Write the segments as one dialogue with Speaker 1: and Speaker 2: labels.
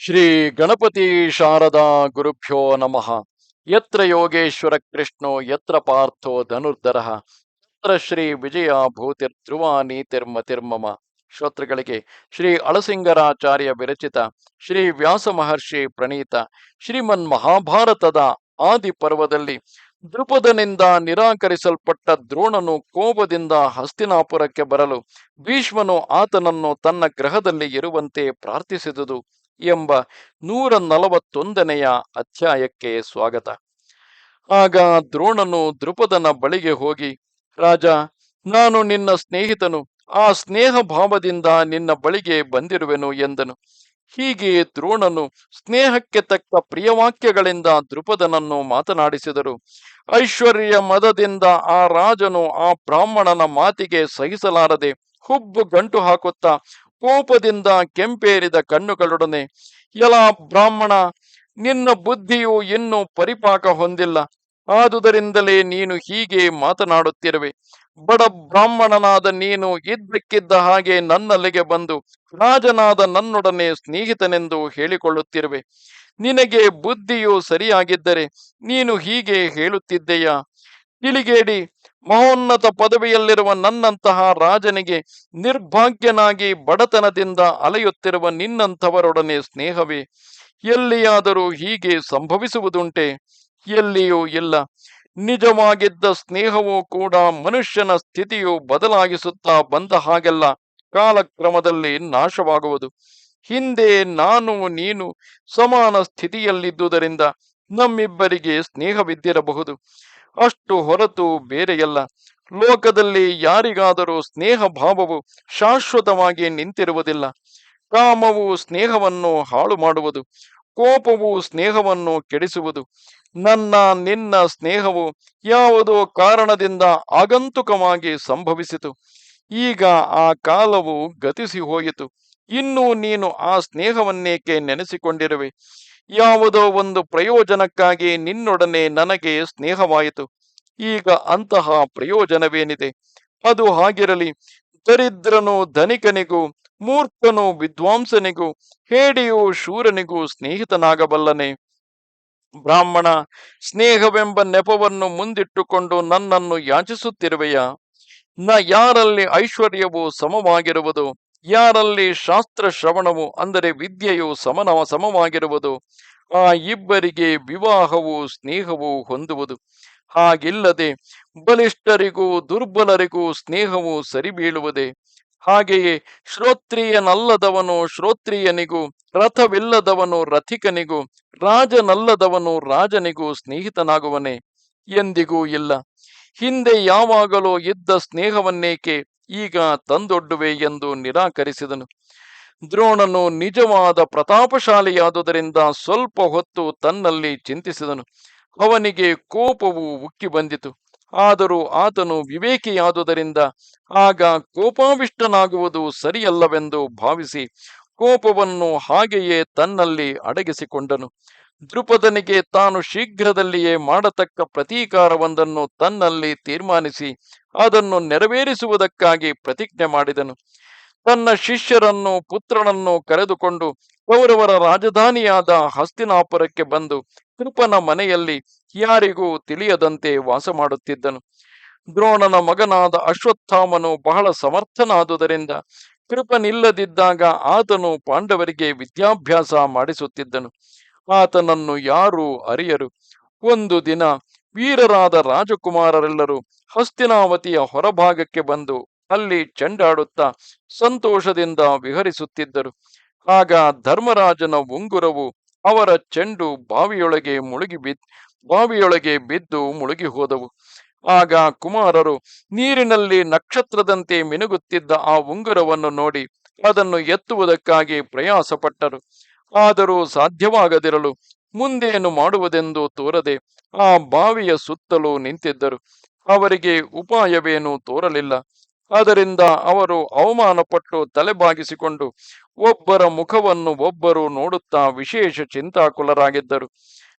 Speaker 1: ಶ್ರೀ ಗಣಪತಿ ಶಾರದಾ ಗುರುಭ್ಯೋ ನಮಃ. ಯತ್ರ ಯೋಗೇಶ್ವರ ಕೃಷ್ಣೋ, ಯತ್ರ ಪಾರ್ಥೋ ಧನುರ್ಧರ. ಯತ್ರ ಶ್ರೀ ವಿಜಯ ಭೂತಿರ್ ಧ್ರುವ ನೀತಿರ್ಮತಿರ್ಮಮ ಶ್ರೋತೃಗಳಿಗೆ ಶ್ರೀ ಅಳಸಿಂಗರಾಚಾರ್ಯ ವಿರಚಿತ ಶ್ರೀ ವ್ಯಾಸ ಮಹರ್ಷಿ ಪ್ರಣೀತ ಶ್ರೀಮನ್ ಮಹಾಭಾರತದ ಆದಿ ಪರ್ವದಲ್ಲಿ ದೃಪದನಿಂದ ನಿರಾಕರಿಸಲ್ಪಟ್ಟ ದ್ರೋಣನು ಕೋಪದಿಂದ ಹಸ್ತಿನಾಪುರಕ್ಕೆ ಬರಲು ಭೀಷ್ಮನು ಆತನನ್ನು ತನ್ನ ಗ್ರಹದಲ್ಲಿ ಇರುವಂತೆ ಪ್ರಾರ್ಥಿಸಿದುದು. ಎಂಬ ನೂರ ನಲವತ್ತೊಂದನೆಯ ಅಧ್ಯಾಯಕ್ಕೆ ಸ್ವಾಗತ. ಆಗ ದ್ರೋಣನು ದೃಪದನ ಬಳಿಗೆ ಹೋಗಿ, ರಾಜ, ನಾನು ನಿನ್ನ ಸ್ನೇಹಿತನು, ಆ ಸ್ನೇಹ ಭಾವದಿಂದ ನಿನ್ನ ಬಳಿಗೆ ಬಂದಿರುವೆನು ಎಂದನು. ಹೀಗೆ ದ್ರೋಣನು ಸ್ನೇಹಕ್ಕೆ ತಕ್ಕ ಪ್ರಿಯವಾಕ್ಯಗಳಿಂದ ದೃಪದನನ್ನು ಮಾತನಾಡಿಸಿದರು. ಐಶ್ವರ್ಯ ಮದದಿಂದ ಆ ರಾಜನು ಆ ಬ್ರಾಹ್ಮಣನ ಮಾತಿಗೆ ಸಹಿಸಲಾರದೆ ಹುಬ್ಬು ಗಂಟು ಹಾಕುತ್ತಾ ಕೋಪದಿಂದ ಕೆಂಪೇರಿದ ಕಣ್ಣುಗಳೊಡನೆ ಎಲ ಬ್ರಾಹ್ಮಣ, ನಿನ್ನ ಬುದ್ಧಿಯು ಇನ್ನೂ ಪರಿಪಾಕ ಹೊಂದಿಲ್ಲ. ಆದುದರಿಂದಲೇ ನೀನು ಹೀಗೆ ಮಾತನಾಡುತ್ತಿರುವೆ. ಬಡ ಬ್ರಾಹ್ಮಣನಾದ ನೀನು ಇದ್ದಕ್ಕಿದ್ದ ಹಾಗೆ ನನ್ನಲ್ಲಿಗೆ ಬಂದು, ರಾಜನಾದ ನನ್ನೊಡನೆ ಸ್ನೇಹಿತನೆಂದು ಹೇಳಿಕೊಳ್ಳುತ್ತಿರುವೆ. ನಿನಗೆ ಬುದ್ಧಿಯು ಸರಿಯಾಗಿದ್ದರೆ ನೀನು ಹೀಗೆ ಹೇಳುತ್ತಿದ್ದೆಯಾ? ತಿಳಿಗೇಡಿ ಮಹೋನ್ನತ ಪದವಿಯಲ್ಲಿರುವ ನನ್ನಂತಹ ರಾಜನಿಗೆ ನಿರ್ಭಾಗ್ಯನಾಗಿ ಬಡತನದಿಂದ ಅಲೆಯುತ್ತಿರುವ ನಿನ್ನಂಥವರೊಡನೆ ಸ್ನೇಹವೇ? ಎಲ್ಲಿಯಾದರೂ ಹೀಗೆ ಸಂಭವಿಸುವುದುಂಟೆ? ಎಲ್ಲಿಯೂ ಇಲ್ಲ. ನಿಜವಾಗಿದ್ದ ಸ್ನೇಹವೂ ಕೂಡ ಮನುಷ್ಯನ ಸ್ಥಿತಿಯು ಬದಲಾಗಿಸುತ್ತಾ ಬಂದ ಹಾಗೆಲ್ಲ ಕಾಲಕ್ರಮದಲ್ಲಿ ನಾಶವಾಗುವುದು. ಹಿಂದೆ ನಾನು ನೀನು ಸಮಾನ ಸ್ಥಿತಿಯಲ್ಲಿದ್ದುದರಿಂದ ನಮ್ಮಿಬ್ಬರಿಗೆ ಸ್ನೇಹವಿದ್ದಿರಬಹುದು. ಅಷ್ಟು ಹೊರತು ಬೇರೆಯಲ್ಲ. ಲೋಕದಲ್ಲಿ ಯಾರಿಗಾದರೂ ಸ್ನೇಹ ಭಾವವು ಶಾಶ್ವತವಾಗಿ ನಿಂತಿರುವುದಿಲ್ಲ. ಕಾಮವು ಸ್ನೇಹವನ್ನು ಹಾಳು ಮಾಡುವುದು ಕೋಪವು ಸ್ನೇಹವನ್ನು ಕೆಡಿಸುವುದು. ನನ್ನ, ನಿನ್ನ ಸ್ನೇಹವು ಯಾವುದೋ ಕಾರಣದಿಂದ ಆಗಂತುಕವಾಗಿ ಸಂಭವಿಸಿತು. ಈಗ ಆ ಕಾಲವು ಗತಿಸಿ ಹೋಯಿತು. ಇನ್ನು ನೀನು ಆ ಸ್ನೇಹವನ್ನೇಕೆ ನೆನೆಸಿಕೊಂಡಿರುವೆ? ಯಾವುದೋ ಒಂದು ಪ್ರಯೋಜನಕ್ಕಾಗಿ ನಿನ್ನೊಡನೆ ನನಗೆ ಸ್ನೇಹವಾಯಿತು. ಈಗ ಅಂತಹ ಪ್ರಯೋಜನವೇನಿದೆ? ಅದು ಹಾಗಿರಲಿ. ದರಿದ್ರನು ಧನಿಕನಿಗೂ, ಮೂರ್ಖನು ವಿದ್ವಾಂಸನಿಗೂ, ಹೇಡಿಯು ಶೂರನಿಗೂ ಸ್ನೇಹಿತನಾಗಬಲ್ಲನೆ. ಬ್ರಾಹ್ಮಣ, ಸ್ನೇಹವೆಂಬ ನೆಪವನ್ನು ಮುಂದಿಟ್ಟುಕೊಂಡು ನನ್ನನ್ನು ಯಾಚಿಸುತ್ತಿರುವೆಯಾ? ನ ಯಾರಲ್ಲಿ ಐಶ್ವರ್ಯವು ಸಮವಾಗಿರುವುದು? ಯಾರಲ್ಲಿ ಶಾಸ್ತ್ರ ಶ್ರವಣವು ಅಂದರೆ ವಿದ್ಯೆಯು ಸಮನ ಸಮವಾಗಿರುವುದು, ಆ ಇಬ್ಬರಿಗೆ ವಿವಾಹವು ಸ್ನೇಹವು ಹೊಂದುವುದು. ಹಾಗಿಲ್ಲದೆ ಬಲಿಷ್ಠರಿಗೂ ದುರ್ಬಲರಿಗೂ ಸ್ನೇಹವು ಸರಿಬೀಳುವುದೇ. ಹಾಗೆಯೇ ಶ್ರೋತ್ರಿಯನಲ್ಲದವನು ಶ್ರೋತ್ರಿಯನಿಗೂ, ರಥವಿಲ್ಲದವನು ರಥಿಕನಿಗೂ, ರಾಜನಲ್ಲದವನು ರಾಜನಿಗೂ ಸ್ನೇಹಿತನಾಗುವನೇ ಎಂದಿಗೂ ಇಲ್ಲ. ಹಿಂದೆ ಯಾವಾಗಲೂ ಇದ್ದ ಸ್ನೇಹವನ್ನೇಕೆ ಈಗ ತಂದೊಡ್ಡುವೆ ಎಂದು ನಿರಾಕರಿಸಿದನು. ದ್ರೋಣನು ನಿಜವಾದ ಪ್ರತಾಪಶಾಲಿಯಾದುದರಿಂದ ಸ್ವಲ್ಪ ಹೊತ್ತು ತನ್ನಲ್ಲಿ ಚಿಂತಿಸಿದನು. ಅವನಿಗೆ ಕೋಪವು ಉಕ್ಕಿ ಬಂದಿತು. ಆದರೂ ಆತನು ವಿವೇಕಿಯಾದುದರಿಂದ ಆಗ ಕೋಪಾವಿಷ್ಟನಾಗುವುದು ಸರಿಯಲ್ಲವೆಂದು ಭಾವಿಸಿ ಕೋಪವನ್ನು ಹಾಗೆಯೇ ತನ್ನಲ್ಲಿ ಅಡಗಿಸಿಕೊಂಡನು. ದೃಪದನಿಗೆ ತಾನು ಶೀಘ್ರದಲ್ಲಿಯೇ ಮಾಡತಕ್ಕ ಪ್ರತೀಕಾರವೊಂದನ್ನು ತನ್ನಲ್ಲಿ ತೀರ್ಮಾನಿಸಿ ಅದನ್ನು ನೆರವೇರಿಸುವುದಕ್ಕಾಗಿ ಪ್ರತಿಜ್ಞೆ ಮಾಡಿದನು. ತನ್ನ ಶಿಷ್ಯರನ್ನು ಪುತ್ರನನ್ನು ಕರೆದುಕೊಂಡು ಕೌರವರ ರಾಜಧಾನಿಯಾದ ಹಸ್ತಿನಾಪುರಕ್ಕೆ ಬಂದು ಕೃಪನ ಮನೆಯಲ್ಲಿ ಯಾರಿಗೂ ತಿಳಿಯದಂತೆ ವಾಸ ಮಾಡುತ್ತಿದ್ದನು ದ್ರೋಣನ ಮಗನಾದ ಅಶ್ವತ್ಥಾಮನು ಬಹಳ ಸಮರ್ಥನಾದುದರಿಂದ ಕೃಪನಿಲ್ಲದಿದ್ದಾಗ ಆತನು ಪಾಂಡವರಿಗೆ ವಿದ್ಯಾಭ್ಯಾಸ ಮಾಡಿಸುತ್ತಿದ್ದನು. ಆತನನ್ನು ಯಾರೂ ಅರಿಯರು. ಒಂದು ದಿನ ವೀರರಾದ ರಾಜಕುಮಾರರೆಲ್ಲರೂ ಹಸ್ತಿನಾವತಿಯ ಹೊರಭಾಗಕ್ಕೆ ಬಂದು ಅಲ್ಲಿ ಚೆಂಡಾಡುತ್ತಾ ಸಂತೋಷದಿಂದ ವಿಹರಿಸುತ್ತಿದ್ದರು. ಆಗ ಧರ್ಮರಾಜನ ಉಂಗುರವು ಅವರ ಚೆಂಡು ಬಾವಿಯೊಳಗೆ ಮುಳುಗಿ ಬಿದ್, ಬಾವಿಯೊಳಗೆ ಬಿದ್ದು ಮುಳುಗಿ ಹೋದವು. ಆಗ ಕುಮಾರರು ನೀರಿನಲ್ಲಿ ನಕ್ಷತ್ರದಂತೆ ಮಿನುಗುತ್ತಿದ್ದ ಆ ಉಂಗುರವನ್ನು ನೋಡಿ ಅದನ್ನು ಎತ್ತುವುದಕ್ಕಾಗಿ ಪ್ರಯಾಸಪಟ್ಟರು. ಆದರೂ ಸಾಧ್ಯವಾಗದಿರಲು ಮುಂದೇನು ಮಾಡುವುದೆಂದು ತೋರದೆ ಆ ಬಾವಿಯ ಸುತ್ತಲೂ ನಿಂತಿದ್ದರು. ಅವರಿಗೆ ಉಪಾಯವೇನೂ ತೋರಲಿಲ್ಲ. ಅದರಿಂದ ಅವರು ಅವಮಾನಪಟ್ಟು ತಲೆಬಾಗಿಸಿಕೊಂಡು ಒಬ್ಬರ ಮುಖವನ್ನು ಒಬ್ಬರು ನೋಡುತ್ತಾ ವಿಶೇಷ ಚಿಂತಾಕುಲರಾಗಿದ್ದರು.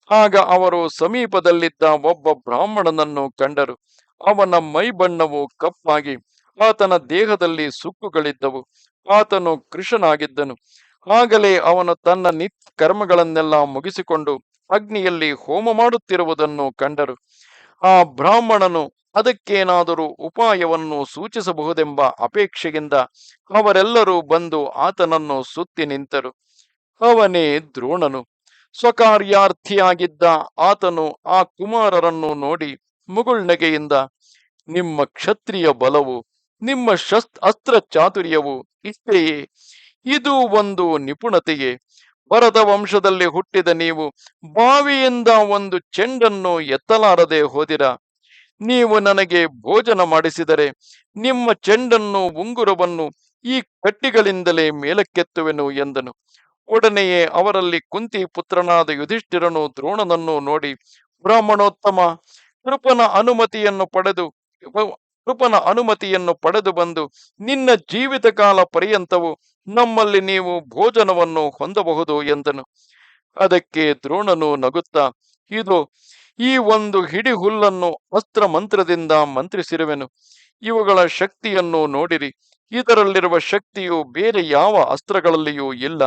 Speaker 1: ಆಗ ಅವರು ಸಮೀಪದಲ್ಲಿದ್ದ ಒಬ್ಬ ಬ್ರಾಹ್ಮಣನನ್ನು ಕಂಡರು. ಅವನ ಮೈಬಣ್ಣವು ಕಪ್ಪಾಗಿ, ಆತನ ದೇಹದಲ್ಲಿ ಸುಕ್ಕುಗಳಿದ್ದವು. ಆತನು ಕೃಷನಾಗಿದ್ದನು ಆಗಲೇ ಅವನು ತನ್ನ ನಿತ್ ಕರ್ಮಗಳನ್ನೆಲ್ಲ ಮುಗಿಸಿಕೊಂಡು ಅಗ್ನಿಯಲ್ಲಿ ಹೋಮ ಮಾಡುತ್ತಿರುವುದನ್ನು ಕಂಡರು. ಆ ಬ್ರಾಹ್ಮಣನು ಅದಕ್ಕೇನಾದರೂ ಉಪಾಯವನ್ನು ಸೂಚಿಸಬಹುದೆಂಬ ಅಪೇಕ್ಷೆಯಿಂದ ಅವರೆಲ್ಲರೂ ಬಂದು ಆತನನ್ನು ಸುತ್ತಿ ನಿಂತರು. ಅವನೇ ದ್ರೋಣನು. ಸ್ವಕಾರ್ಯಾರ್ಥಿಯಾಗಿದ್ದ ಆತನು ಆ ಕುಮಾರರನ್ನು ನೋಡಿ ಮುಗುಳ್ನಗೆಯಿಂದ, ನಿಮ್ಮ ಕ್ಷತ್ರಿಯ ಬಲವು, ನಿಮ್ಮ ಶಸ್ತ್ ಅಸ್ತ್ರ ಚಾತುರ್ಯವು ಇಷ್ಟೆಯೇ? ಇದು ಒಂದು ನಿಪುಣತೆಯೇ? ಭರತ ವಂಶದಲ್ಲಿ ಹುಟ್ಟಿದ ನೀವು ಬಾವಿಯಿಂದ ಒಂದು ಚೆಂಡನ್ನು ಎತ್ತಲಾರದೆ ಹೋದಿರ? ನೀವು ನನಗೆ ಭೋಜನ ಮಾಡಿಸಿದರೆ ನಿಮ್ಮ ಚೆಂಡನ್ನು, ಉಂಗುರವನ್ನು ಈ ಕಟ್ಟಿಗಳಿಂದಲೇ ಮೇಲಕ್ಕೆತ್ತುವೆನು ಎಂದನು. ಒಡನೆಯೇ ಅವರಲ್ಲಿ ಕುಂತಿ ಪುತ್ರನಾದ ಯುಧಿಷ್ಠಿರನು ದ್ರೋಣನನ್ನು ನೋಡಿ, ಬ್ರಾಹ್ಮಣೋತ್ತಮ, ಕೃಪನ ಅನುಮತಿಯನ್ನು ಪಡೆದು ಕೃಪನ ಅನುಮತಿಯನ್ನು ಪಡೆದು ಬಂದು, ನಿನ್ನ ಜೀವಿತ ಕಾಲ ಪರ್ಯಂತವು ನಮ್ಮಲ್ಲಿ ನೀವು ಭೋಜನವನ್ನು ಹೊಂದಬಹುದು ಎಂದನು. ಅದಕ್ಕೆ ದ್ರೋಣನು ನಗುತ್ತ ಇದು ಈ ಒಂದು ಹಿಡಿ ಹುಲ್ಲನ್ನು ಅಸ್ತ್ರ ಮಂತ್ರದಿಂದ ಮಂತ್ರಿಸಿರುವೆನು. ಇವುಗಳ ಶಕ್ತಿಯನ್ನು ನೋಡಿರಿ. ಇದರಲ್ಲಿರುವ ಶಕ್ತಿಯು ಬೇರೆ ಯಾವ ಅಸ್ತ್ರಗಳಲ್ಲಿಯೂ ಇಲ್ಲ.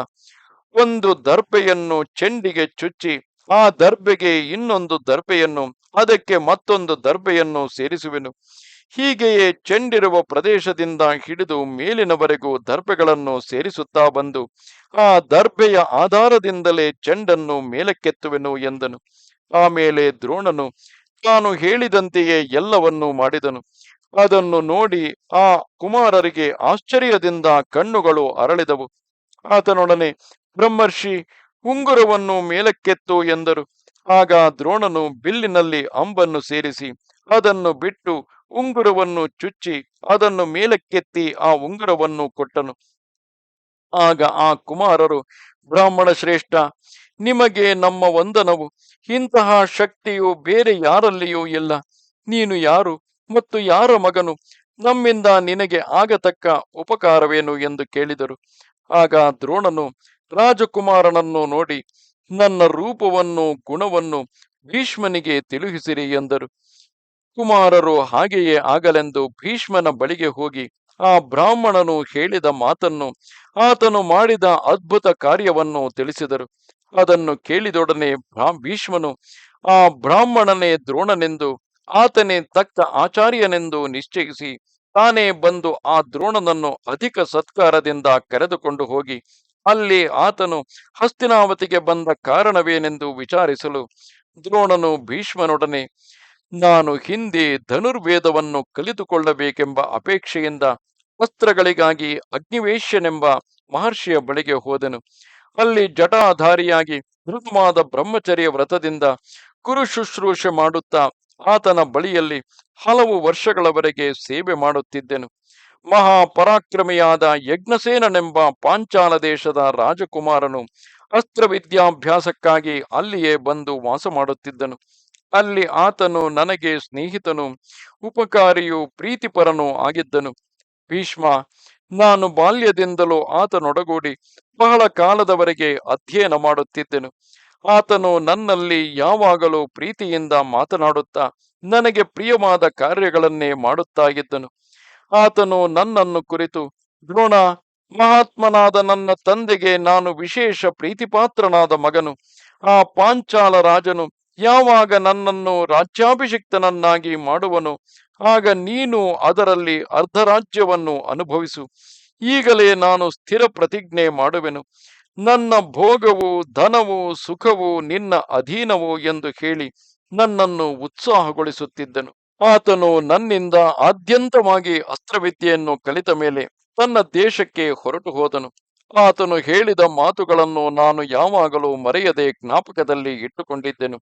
Speaker 1: ಒಂದು ದರ್ಬೆಯನ್ನು ಚೆಂಡಿಗೆ ಚುಚ್ಚಿ, ಆ ದರ್ಬೆಗೆ ಇನ್ನೊಂದು ದರ್ಬೆಯನ್ನು ಅದಕ್ಕೆ ಮತ್ತೊಂದು ದರ್ಬೆಯನ್ನು ಸೇರಿಸುವೆನು. ಹೀಗೆಯೇ ಚೆಂಡಿರುವ ಪ್ರದೇಶದಿಂದ ಹಿಡಿದು ಮೇಲಿನವರೆಗೂ ದರ್ಬೆಗಳನ್ನು ಸೇರಿಸುತ್ತಾ ಬಂದು, ಆ ದರ್ಬೆಯ ಆಧಾರದಿಂದಲೇ ಚೆಂಡನ್ನು ಮೇಲಕ್ಕೆತ್ತುವೆನು ಎಂದನು. ಆಮೇಲೆ ದ್ರೋಣನು ತಾನು ಹೇಳಿದಂತೆಯೇ ಎಲ್ಲವನ್ನೂ ಮಾಡಿದನು. ಅದನ್ನು ನೋಡಿ ಆ ಕುಮಾರರಿಗೆ ಆಶ್ಚರ್ಯದಿಂದ ಕಣ್ಣುಗಳು ಅರಳಿದವು. ಆತನೊಡನೆ, ಬ್ರಹ್ಮರ್ಷಿ, ಉಂಗುರವನ್ನು ಮೇಲಕ್ಕೆತ್ತು ಎಂದರು. ಆಗ ದ್ರೋಣನು ಬಿಲ್ಲಿನಲ್ಲಿ ಅಂಬನ್ನು ಸೇರಿಸಿ, ಅದನ್ನು ಬಿಟ್ಟು ಉಂಗುರವನ್ನು ಚುಚ್ಚಿ, ಅದನ್ನು ಮೇಲಕ್ಕೆತ್ತಿ ಆ ಉಂಗುರವನ್ನು ಕೊಟ್ಟನು. ಆಗ ಆ ಕುಮಾರರು, ಬ್ರಾಹ್ಮಣ ಶ್ರೇಷ್ಠ ನಿಮಗೆ ನಮ್ಮ ವಂದನವು. ಇಂತಹ ಶಕ್ತಿಯು ಬೇರೆ ಯಾರಲ್ಲಿಯೂ ಇಲ್ಲ. ನೀನು ಯಾರು ಮತ್ತು ಯಾರ ಮಗನು? ನಮ್ಮಿಂದ ನಿನಗೆ ಆಗತಕ್ಕ ಉಪಕಾರವೇನು ಎಂದು ಕೇಳಿದರು. ಆಗ ದ್ರೋಣನು ರಾಜಕುಮಾರನನ್ನು ನೋಡಿ, ನನ್ನ ರೂಪವನ್ನು ಗುಣವನ್ನು ಭೀಷ್ಮನಿಗೆ ತಿಳುಹಿಸಿರಿ ಎಂದರು. ಕುಮಾರರು ಹಾಗೆಯೇ ಆಗಲೆಂದು ಭೀಷ್ಮನ ಬಳಿಗೆ ಹೋಗಿ, ಆ ಬ್ರಾಹ್ಮಣನು ಹೇಳಿದ ಮಾತನ್ನು, ಆತನು ಮಾಡಿದ ಅದ್ಭುತ ಕಾರ್ಯವನ್ನು ತಿಳಿಸಿದರು. ಅದನ್ನು ಕೇಳಿದೊಡನೆ ಭೀಷ್ಮನು ಆ ಬ್ರಾಹ್ಮಣನೇ ದ್ರೋಣನೆಂದು ಆತನೇ ತಕ್ಕ ಆಚಾರ್ಯನೆಂದು ನಿಶ್ಚಯಿಸಿ ತಾನೇ ಬಂದು ಆ ದ್ರೋಣನನ್ನು ಅಧಿಕ ಸತ್ಕಾರದಿಂದ ಕರೆದುಕೊಂಡು ಹೋಗಿ ಅಲ್ಲಿ ಆತನು ಹಸ್ತಿನಾವತಿಗೆ ಬಂದ ಕಾರಣವೇನೆಂದು ವಿಚಾರಿಸಲು ದ್ರೋಣನು ಭೀಷ್ಮನೊಡನೆ ನಾನು ಹಿಂದೆ ಧನುರ್ವೇದವನ್ನು ಕಲಿತುಕೊಳ್ಳಬೇಕೆಂಬ ಅಪೇಕ್ಷೆಯಿಂದ ವಸ್ತ್ರಗಳಿಗಾಗಿ ಅಗ್ನಿವೇಶ್ಯನೆಂಬ ಮಹರ್ಷಿಯ ಬಳಿಗೆ ಹೋದೆನು. ಅಲ್ಲಿ ಜಟಾಧಾರಿಯಾಗಿ ಋತುಮಾದ ಬ್ರಹ್ಮಚರ್ಯ ವ್ರತದಿಂದ ಕುರು ಶುಶ್ರೂಷೆ ಮಾಡುತ್ತಾ ಆತನ ಬಳಿಯಲ್ಲಿ ಹಲವು ವರ್ಷಗಳವರೆಗೆ ಸೇವೆ ಮಾಡುತ್ತಿದ್ದೆನು. ಮಹಾಪರಾಕ್ರಮಿಯಾದ ಯಜ್ಞಸೇನನೆಂಬ ಪಾಂಚಾಲ ದೇಶದ ರಾಜಕುಮಾರನು ಅಸ್ತ್ರವಿದ್ಯಾಭ್ಯಾಸಕ್ಕಾಗಿ ಅಲ್ಲಿಯೇ ಬಂದು ವಾಸ ಮಾಡುತ್ತಿದ್ದನು. ಅಲ್ಲಿ ಆತನು ನನಗೆ ಸ್ನೇಹಿತನು, ಉಪಕಾರಿಯೂ ಪ್ರೀತಿಪರನೂ ಆಗಿದ್ದನು. ಭೀಷ್ಮ ನಾನು ಬಾಲ್ಯದಿಂದಲೂ ಆತನೊಡಗೂಡಿ ಬಹಳ ಕಾಲದವರೆಗೆ ಅಧ್ಯಯನ ಮಾಡುತ್ತಿದ್ದೆನು. ಆತನು ನನ್ನಲ್ಲಿ ಯಾವಾಗಲೂ ಪ್ರೀತಿಯಿಂದ ಮಾತನಾಡುತ್ತಾ ನನಗೆ ಪ್ರಿಯವಾದ ಕಾರ್ಯಗಳನ್ನೇ ಮಾಡುತ್ತಾ ಇದ್ದನು. ಆತನು ನನ್ನನ್ನು ಕುರಿತು, ದ್ರೋಣ, ಮಹಾತ್ಮನಾದ ನನ್ನ ತಂದೆಗೆ ನಾನು ವಿಶೇಷ ಪ್ರೀತಿಪಾತ್ರನಾದ ಮಗನು. ಆ ಪಾಂಚಾಲ ರಾಜನು ಯಾವಾಗ ನನ್ನನ್ನು ರಾಜ್ಯಾಭಿಷಿಕ್ತನನ್ನಾಗಿ ಮಾಡುವನು ಆಗ ನೀನು ಅದರಲ್ಲಿ ಅರ್ಧರಾಜ್ಯವನ್ನು ಅನುಭವಿಸು. ಈಗಲೇ ನಾನು ಸ್ಥಿರ ಪ್ರತಿಜ್ಞೆ ಮಾಡುವೆನು. ನನ್ನ ಭೋಗವು ಧನವು ಸುಖವು ನಿನ್ನ ಅಧೀನವು ಎಂದು ಹೇಳಿ ನನ್ನನ್ನು ಉತ್ಸಾಹಗೊಳಿಸುತ್ತಿದ್ದನು. ಆತನು ನನ್ನಿಂದ ಆದ್ಯಂತವಾಗಿ ಅಸ್ತ್ರವಿದ್ಯೆಯನ್ನು ಕಲಿತ ಮೇಲೆ ತನ್ನ ದೇಶಕ್ಕೆ ಹೊರಟು ಹೋದನು. ಆತನು ಹೇಳಿದ ಮಾತುಗಳನ್ನು ನಾನು ಯಾವಾಗಲೂ ಮರೆಯದೆ ಜ್ಞಾಪಕದಲ್ಲಿ ಇಟ್ಟುಕೊಂಡಿದ್ದೆನು.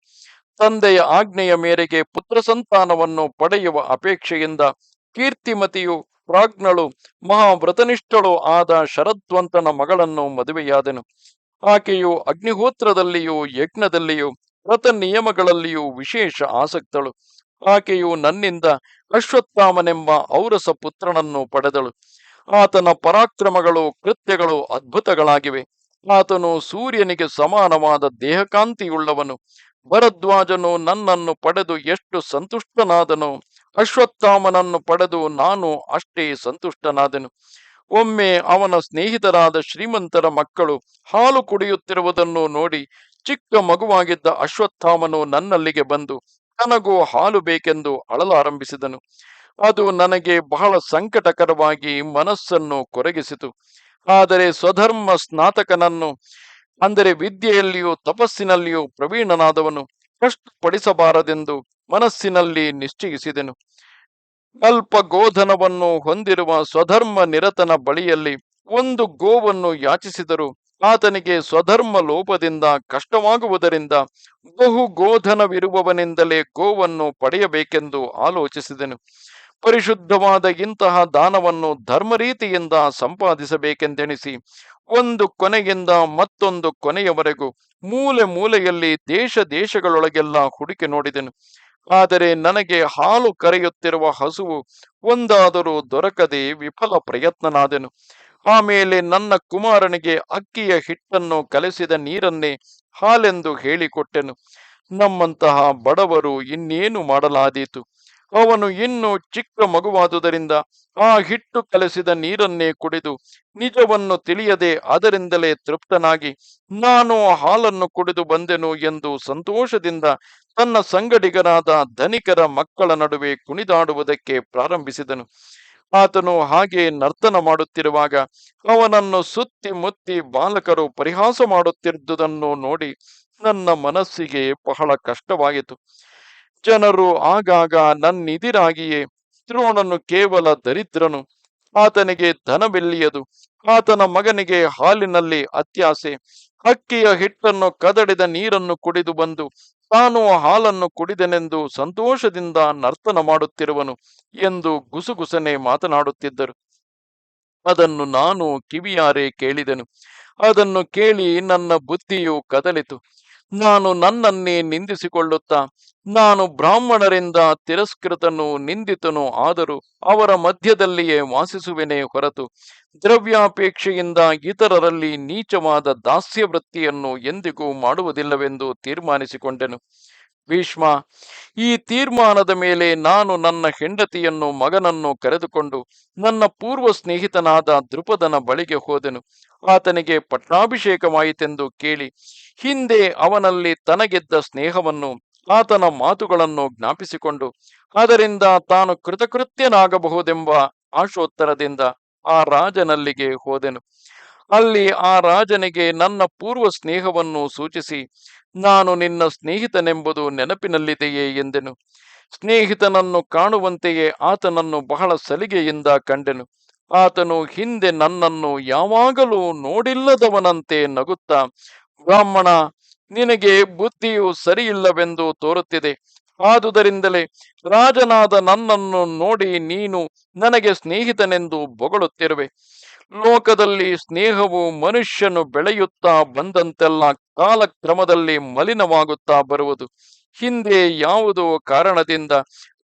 Speaker 1: ತಂದೆಯ ಆಜ್ಞೆಯ ಮೇರೆಗೆ ಪುತ್ರ ಸಂತಾನವನ್ನು ಪಡೆಯುವ ಅಪೇಕ್ಷೆಯಿಂದ ಕೀರ್ತಿಮತಿಯು ಪ್ರಾಜ್ಞಳು, ಮಹಾವ್ರತನಿಷ್ಠಳು ಆದ ಶರದ್ವಂತನ ಮಗಳನ್ನು ಮದುವೆಯಾದನು. ಆಕೆಯು ಅಗ್ನಿಹೋತ್ರದಲ್ಲಿಯೂ, ಯಜ್ಞದಲ್ಲಿಯೂ ವ್ರತ ನಿಯಮಗಳಲ್ಲಿಯೂ ವಿಶೇಷ ಆಸಕ್ತಳು. ಆಕೆಯು ನನ್ನಿಂದ ಅಶ್ವತ್ಥಾಮನೆಂಬ ಔರಸ ಪುತ್ರನನ್ನು ಪಡೆದಳು. ಆತನ ಪರಾಕ್ರಮಗಳು, ಕೃತ್ಯಗಳು ಅದ್ಭುತಗಳಾಗಿವೆ. ಆತನು ಸೂರ್ಯನಿಗೆ ಸಮಾನವಾದ ದೇಹಕಾಂತಿಯುಳ್ಳವನು. ಭರದ್ವಾಜನು ನನ್ನನ್ನು ಪಡೆದು ಎಷ್ಟು ಸಂತುಷ್ಟನಾದನು. ಅಶ್ವತ್ಥಾಮನನ್ನು ಪಡೆದು ನಾನು ಅಷ್ಟೇ ಸಂತುಷ್ಟನಾದೆನು. ಒಮ್ಮೆ ಅವನ ಸ್ನೇಹಿತರಾದ ಶ್ರೀಮಂತರ ಮಕ್ಕಳು ಹಾಲು ಕುಡಿಯುತ್ತಿರುವುದನ್ನು ನೋಡಿ ಚಿಕ್ಕ ಮಗುವಾಗಿದ್ದ ಅಶ್ವತ್ಥಾಮನು ನನ್ನಲ್ಲಿಗೆ ಬಂದು, ನನಗೂ ಹಾಲು ಬೇಕೆಂದು ಅಳಲಾರಂಭಿಸಿದನು. ಅದು ನನಗೆ ಬಹಳ ಸಂಕಟಕರವಾಗಿ ಮನಸ್ಸನ್ನು ಕೊರಗಿಸಿತು. ಆದರೆ ಸ್ವಧರ್ಮ ಸ್ನಾತಕನನ್ನು ಅಂದರೆ ವಿದ್ಯೆಯಲ್ಲಿಯೂ ತಪಸ್ಸಿನಲ್ಲಿಯೂ ಪ್ರವೀಣನಾದವನು ಕಷ್ಟಪಡಿಸಬಾರದೆಂದು ಮನಸ್ಸಿನಲ್ಲಿ ನಿಶ್ಚಯಿಸಿದನು. ಅಲ್ಪ ಗೋಧನವನ್ನು ಹೊಂದಿರುವ ಸ್ವಧರ್ಮ ನಿರತನ ಬಳಿಯಲ್ಲಿ ಒಂದು ಗೋವನ್ನು ಯಾಚಿಸಿದರು. ಆತನಿಗೆ ಸ್ವಧರ್ಮ ಲೋಪದಿಂದ ಕಷ್ಟವಾಗುವುದರಿಂದ ಬಹು ಗೋಧನವಿರುವವನಿಂದಲೇ ಗೋವನ್ನು ಪಡೆಯಬೇಕೆಂದು ಆಲೋಚಿಸಿದನು. ಪರಿಶುದ್ಧವಾದ ಇಂತಹ ದಾನವನ್ನು ಧರ್ಮರೀತಿಯಿಂದ ಸಂಪಾದಿಸಬೇಕೆಂದೆಣಿಸಿ ಒಂದು ಕೊನೆಯಿಂದ ಮತ್ತೊಂದು ಕೊನೆಯವರೆಗೂ ಮೂಲೆ ಮೂಲೆಯಲ್ಲಿ ದೇಶ ದೇಶಗಳೊಳಗೆಲ್ಲ ಹುಡುಕಿ ನೋಡಿದೆನು. ಆದರೆ ನನಗೆ ಹಾಲು ಕರೆಯುತ್ತಿರುವ ಹಸುವು ಒಂದಾದರೂ ದೊರಕದೆ ವಿಫಲ ಪ್ರಯತ್ನನಾದೆನು. ಆಮೇಲೆ ನನ್ನ ಕುಮಾರನಿಗೆ ಅಕ್ಕಿಯ ಹಿಟ್ಟನ್ನು ಕಲಸಿದ ನೀರನ್ನೇ ಹಾಲೆಂದು ಹೇಳಿಕೊಟ್ಟೆನು. ನಮ್ಮಂತಹ ಬಡವರು ಇನ್ನೇನು ಮಾಡಲಾದೀತು? ಅವನು ಇನ್ನು ಚಿಕ್ಕ ಮಗುವಾದುದರಿಂದ ಆ ಹಿಟ್ಟು ಕಲಸಿದ ನೀರನ್ನೇ ಕುಡಿದು ನಿಜವನ್ನು ತಿಳಿಯದೆ ಅದರಿಂದಲೇ ತೃಪ್ತನಾಗಿ ನಾನು ಹಾಲನ್ನು ಕುಡಿದು ಬಂದೆನು ಎಂದು ಸಂತೋಷದಿಂದ ತನ್ನ ಸಂಗಡಿಗರಾದ ಧನಿಕರ ಮಕ್ಕಳ ನಡುವೆ ಕುಣಿದಾಡುವುದಕ್ಕೆ ಪ್ರಾರಂಭಿಸಿದನು. ಆತನು ಹಾಗೆ ನರ್ತನ ಮಾಡುತ್ತಿರುವಾಗ ಅವನನ್ನು ಸುತ್ತಿ ಮುತ್ತಿ ಬಾಲಕರು ಪರಿಹಾಸ ಮಾಡುತ್ತಿದ್ದುದನ್ನು ನೋಡಿ ನನ್ನ ಮನಸ್ಸಿಗೆ ಬಹಳ ಕಷ್ಟವಾಯಿತು. ಜನರು ಆಗಾಗ ನನ್ನಿದಿರಾಗಿಯೇ ದ್ರೋಣನು ಕೇವಲ ದರಿದ್ರನು, ಆತನಿಗೆ ಧನವೆಲ್ಲಿಯದು? ಆತನ ಮಗನಿಗೆ ಹಾಲಿನಲ್ಲಿ ಅತ್ಯಾಸೆ. ಅಕ್ಕಿಯ ಹಿಟ್ಟನ್ನು ಕದಡಿದ ನೀರನ್ನು ಕುಡಿದು ಬಂದು, ತಾನು ಹಾಲನ್ನು ಕುಡಿದನೆಂದು ಸಂತೋಷದಿಂದ ನರ್ತನ ಮಾಡುತ್ತಿರುವನು ಎಂದು ಗುಸುಗುಸನೆ ಮಾತನಾಡುತ್ತಿದ್ದರು. ಅದನ್ನು ನಾನು ಕಿವಿಯಾರೆ ಕೇಳಿದೆನು. ಅದನ್ನು ಕೇಳಿ ನನ್ನ ಬುದ್ಧಿಯು ಕದಲಿತು. ನಾನು ನನ್ನನ್ನೇ ನಿಂದಿಸಿಕೊಳ್ಳುತ್ತಾ, ನಾನು ಬ್ರಾಹ್ಮಣರಿಂದ ತಿರಸ್ಕೃತನು ನಿಂದಿತನು, ಆದರೂ ಅವರ ಮಧ್ಯದಲ್ಲಿಯೇ ವಾಸಿಸುವೆನೆ ಹೊರತು, ದ್ರವ್ಯಾಪೇಕ್ಷೆಯಿಂದ ಇತರರಲ್ಲಿ ನೀಚವಾದ ದಾಸ್ಯ ವೃತ್ತಿಯನ್ನು ಎಂದಿಗೂ ಮಾಡುವುದಿಲ್ಲವೆಂದು ತೀರ್ಮಾನಿಸಿಕೊಂಡೆನು. ಭೀಷ್ಮ, ಈ ತೀರ್ಮಾನದ ಮೇಲೆ ನಾನು ನನ್ನ ಹೆಂಡತಿಯನ್ನು, ಮಗನನ್ನು ಕರೆದುಕೊಂಡು ನನ್ನ ಪೂರ್ವ ಸ್ನೇಹಿತನಾದ ದೃಪದನ ಬಳಿಗೆ ಹೋದೆನು. ಆತನಿಗೆ ಪಟ್ಟಾಭಿಷೇಕವಾಯಿತೆಂದು ಕೇಳಿ ಹಿಂದೆ ಅವನಲ್ಲಿ ತನಗೆದ್ದ ಸ್ನೇಹವನ್ನು, ಆತನ ಮಾತುಗಳನ್ನು ಜ್ಞಾಪಿಸಿಕೊಂಡು, ಅದರಿಂದ ತಾನು ಕೃತಕೃತ್ಯನಾಗಬಹುದೆಂಬ ಆಶೋತ್ತರದಿಂದ ಆ ರಾಜನಲ್ಲಿಗೆ ಹೋದೆನು. ಅಲ್ಲಿ ಆ ರಾಜನಿಗೆ ನನ್ನ ಪೂರ್ವ ಸ್ನೇಹವನ್ನು ಸೂಚಿಸಿ, ನಾನು ನಿನ್ನ ಸ್ನೇಹಿತನೆಂಬುದು ನೆನಪಿನಲ್ಲಿದೆಯೇ ಎಂದೆನು. ಸ್ನೇಹಿತನನ್ನು ಕಾಣುವಂತೆಯೇ ಆತನನ್ನು ಬಹಳ ಸಲಿಗೆಯಿಂದ ಕಂಡೆನು. ಆತನು ಹಿಂದೆ ನನ್ನನ್ನು ಯಾವಾಗಲೂ ನೋಡಿಲ್ಲದವನಂತೆ ನಗುತ್ತಾ, ಬ್ರಾಹ್ಮಣ, ನಿನಗೆ ಬುದ್ಧಿಯು ಸರಿಯಿಲ್ಲವೆಂದು ತೋರುತ್ತಿದೆ. ಆದುದರಿಂದಲೇ ರಾಜನಾದ ನನ್ನನ್ನು ನೋಡಿ ನೀನು ನನಗೆ ಸ್ನೇಹಿತನೆಂದು ಬೊಗಳುತ್ತಿರುವೆ. ಲೋಕದಲ್ಲಿ ಸ್ನೇಹವು ಮನುಷ್ಯನು ಬೆಳೆಯುತ್ತಾ ಬಂದಂತೆಲ್ಲ ಕಾಲಕ್ರಮದಲ್ಲಿ ಮಲಿನವಾಗುತ್ತಾ ಬರುವುದು. ಹಿಂದೆ ಯಾವುದೋ ಕಾರಣದಿಂದ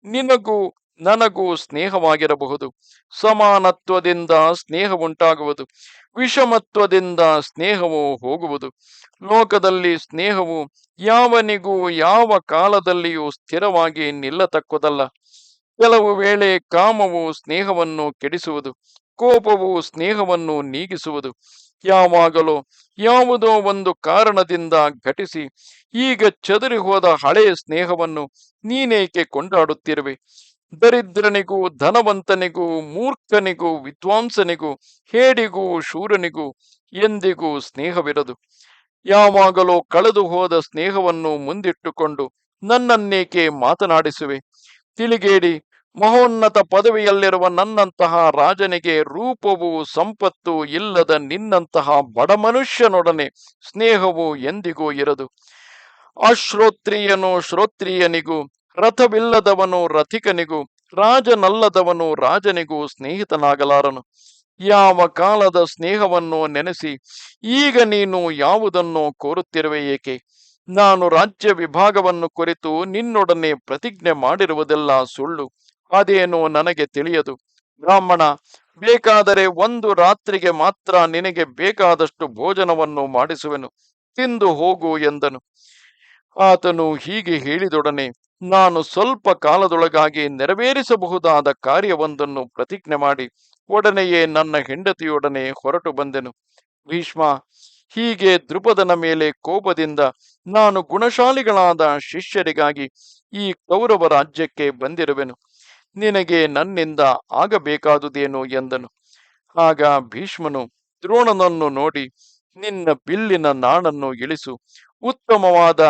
Speaker 1: ನಿನಗೂ ನನಗೂ ಸ್ನೇಹವಾಗಿರಬಹುದು. ಸಮಾನತ್ವದಿಂದ ಸ್ನೇಹ ಉಂಟಾಗುವುದು ವಿಷಮತ್ವದಿಂದ ಸ್ನೇಹವು ಹೋಗುವುದು. ಲೋಕದಲ್ಲಿ ಸ್ನೇಹವು ಯಾವನಿಗೂ ಯಾವ ಕಾಲದಲ್ಲಿಯೂ ಸ್ಥಿರವಾಗಿ ನಿಲ್ಲತಕ್ಕುದಲ್ಲ. ಕೆಲವು ವೇಳೆ ಕಾಮವು ಸ್ನೇಹವನ್ನು ಕೆಡಿಸುವುದು. ಕೋಪವು ಸ್ನೇಹವನ್ನು ನೀಗಿಸುವುದು ಯಾವಾಗಲೋ ಯಾವುದೋ ಒಂದು ಕಾರಣದಿಂದ ಘಟಿಸಿ ಈಗ ಚದುರಿ ಹೋದ ಹಳೆಯ ಸ್ನೇಹವನ್ನು ನೀನೇಕೆ ಕೊಂಡಾಡುತ್ತಿರುವೆ? ದರಿದ್ರನಿಗೂ, ಧನವಂತನಿಗೂ, ಮೂರ್ಖನಿಗೂ, ವಿದ್ವಾಂಸನಿಗೂ, ಹೇಡಿಗೂ, ಶೂರನಿಗೂ ಎಂದಿಗೂ ಸ್ನೇಹವಿರದು. ಯಾವಾಗಲೋ ಕಳೆದು ಹೋದ ಸ್ನೇಹವನ್ನು ಮುಂದಿಟ್ಟುಕೊಂಡು ನನ್ನನ್ನೇಕೆ ಮಾತನಾಡಿಸುವೆ? ತಿಳಿಗೇಡಿ ಮಹೋನ್ನತ ಪದವಿಯಲ್ಲಿರುವ ನನ್ನಂತಹ ರಾಜನಿಗೆ ರೂಪವು ಸಂಪತ್ತು ಇಲ್ಲದ ನಿನ್ನಂತಹ ಬಡ ಮನುಷ್ಯನೊಡನೆ ಸ್ನೇಹವು ಎಂದಿಗೂ ಇರದು. ಅಶ್ರೋತ್ರಿಯನು ಶ್ರೋತ್ರಿಯನಿಗೂ, ರಥವಿಲ್ಲದವನು ರಥಿಕನಿಗೂ, ರಾಜನಲ್ಲದವನು ರಾಜನಿಗೂ ಸ್ನೇಹಿತನಾಗಲಾರನು. ಯಾವ ಕಾಲದ ಸ್ನೇಹವನ್ನು ನೆನೆಸಿ, ಈಗ ನೀನು ಯಾವುದನ್ನು ಕೋರುತ್ತಿರುವೆ ಏಕೆ? ನಾನು ರಾಜ್ಯ ವಿಭಾಗವನ್ನು ಕುರಿತು ನಿನ್ನೊಡನೆ ಪ್ರತಿಜ್ಞೆ ಮಾಡಿರುವುದೆಲ್ಲ ಸುಳ್ಳು. ಅದೇನೋ ನನಗೆ ತಿಳಿಯದು. ಬ್ರಾಹ್ಮಣ, ಬೇಕಾದರೆ ಒಂದು ರಾತ್ರಿಗೆ ಮಾತ್ರ ನಿನಗೆ ಬೇಕಾದಷ್ಟು ಭೋಜನವನ್ನು ಮಾಡಿಸುವೆನು. ತಿಂದು ಹೋಗು ಎಂದನು. ಆತನು ಹೀಗೆ ಹೇಳಿದೊಡನೆ, ನಾನು ಸ್ವಲ್ಪ ಕಾಲದೊಳಗಾಗಿ ನೆರವೇರಿಸಬಹುದಾದ ಕಾರ್ಯವೊಂದನ್ನು ಪ್ರತಿಜ್ಞೆ ಮಾಡಿ, ಒಡನೆಯೇ ನನ್ನ ಹೆಂಡತಿಯೊಡನೆ ಹೊರಟು ಬಂದೆನು. ಭೀಷ್ಮ, ಹೀಗೆ ದೃಪದನ ಮೇಲೆ ಕೋಪದಿಂದ ನಾನು ಗುಣಶಾಲಿಗಳಾದ ಶಿಷ್ಯರಿಗಾಗಿ ಈ ಕೌರವ ರಾಜ್ಯಕ್ಕೆ ಬಂದಿರುವೆನು. ನಿನಗೆ ನನ್ನಿಂದ ಆಗಬೇಕಾದುದೇನು ಎಂದನು. ಆಗ ಭೀಷ್ಮನು ದ್ರೋಣನನ್ನು ನೋಡಿ ನಿನ್ನ ಬಿಲ್ಲಿನ ನಾಣನ್ನು ಇಳಿಸು, ಉತ್ತಮವಾದ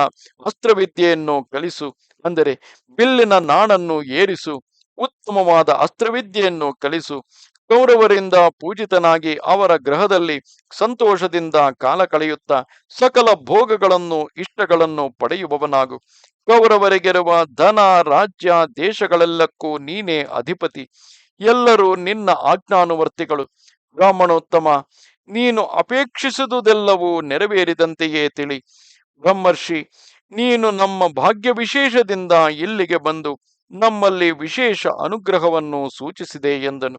Speaker 1: ಅಸ್ತ್ರವಿದ್ಯೆಯನ್ನು ಕಲಿಸು, ಅಂದರೆ ಬಿಲ್ಲಿನ ನಾಣನ್ನು ಏರಿಸು, ಉತ್ತಮವಾದ ಅಸ್ತ್ರವಿದ್ಯೆಯನ್ನು ಕಲಿಸು ಕೌರವರಿಂದ ಪೂಜಿತನಾಗಿ ಅವರ ಗ್ರಹದಲ್ಲಿ ಸಂತೋಷದಿಂದ ಕಾಲ ಕಳೆಯುತ್ತಾ ಸಕಲ ಭೋಗಗಳನ್ನು, ಇಷ್ಟಗಳನ್ನು ಪಡೆಯುವವನಾಗು. ಕೌರವರಿಗಿರುವ ಧನ, ರಾಜ್ಯ, ದೇಶಗಳೆಲ್ಲಕ್ಕೂ ನೀನೇ ಅಧಿಪತಿ. ಎಲ್ಲರೂ ನಿನ್ನ ಆಜ್ಞಾನುವರ್ತಿಗಳು. ಬ್ರಾಹ್ಮಣೋತ್ತಮ, ನೀನು ಅಪೇಕ್ಷಿಸುವುದೆಲ್ಲವೂ ನೆರವೇರಿದಂತೆಯೇ ತಿಳಿ. ಬ್ರಹ್ಮರ್ಷಿ, ನೀನು ನಮ್ಮ ಭಾಗ್ಯ ವಿಶೇಷದಿಂದ ಇಲ್ಲಿಗೆ ಬಂದು ನಮ್ಮಲ್ಲಿ ವಿಶೇಷ ಅನುಗ್ರಹವನ್ನು ಸೂಚಿಸಿದೆ ಎಂದನು.